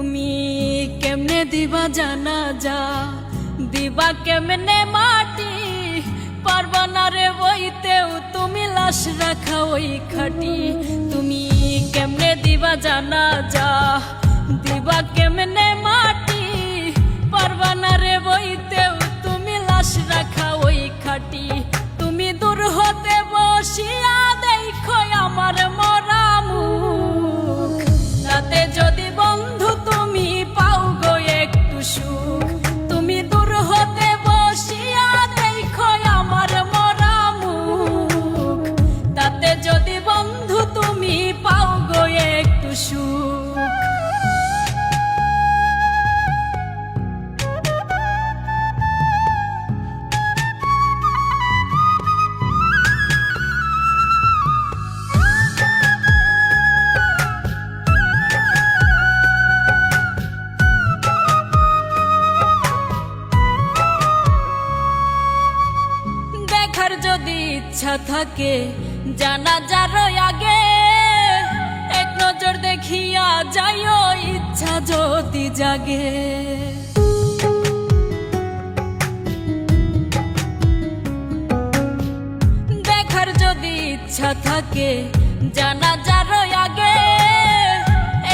তুমি কেমনে দিবা জানা যা দিবা কেমনে মাটি? পারবা না রে বইতেও তুমি লাশ রাখা ওই খাটি। তুমি কেমনে দিবা জানা যা দিবা কেমনে মাটি? পারবা না রে বইতেও তুমি লাশ রাখা ইচ্ছা থাকে জানা যার আগে। এক নজর দেখিয়া যাইও ইচ্ছা যদি জাগে। দেখার যদি ইচ্ছা থাকে জানা যার আগে।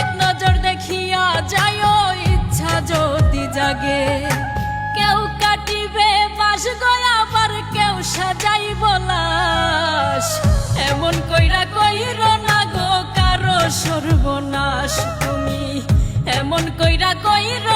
এক নজর দেখিয়া যাইও ইচ্ছা যদি জাগে। সাজাই বলাস এমন কইরা কইর না গো কারও সর্বনাশ। তুমি এমন কইরা কইর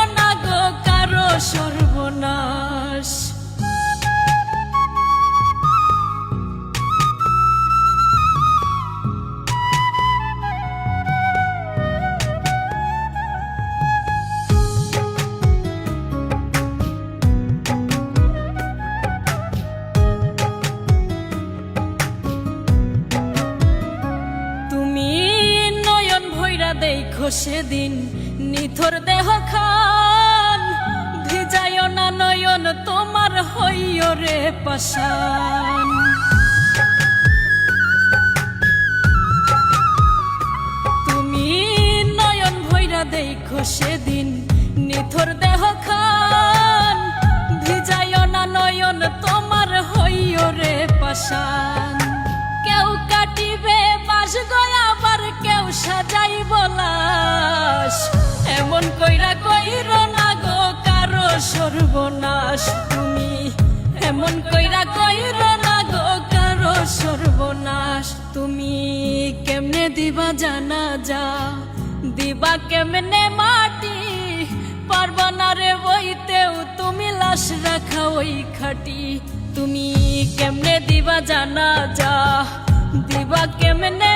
দেখো সেদিন নিথর দেহ খান। ভিজায় না নয়ন, তোমার হইয় রে পাশান তুমি নয়ন ভৈরা দেখো সেদিন নিথর দেহ খান। ভিজায় না নয়ন, তোমার হইয় রে পাশান সাজাই বলাস, এমন কইরা কইর না গো কারও সর্বনাশ তুমি। এমন কইরা কইর না গো কারও সর্বনাশ তুমি। কেমনে দিবা জানা যা দিবা কেমনে মাটি? পারবা না রে বইতেও তুমি লাশ রাখা ওই খাটি। তুমি কেমনে দিবা জানা যা দিবা কেমনে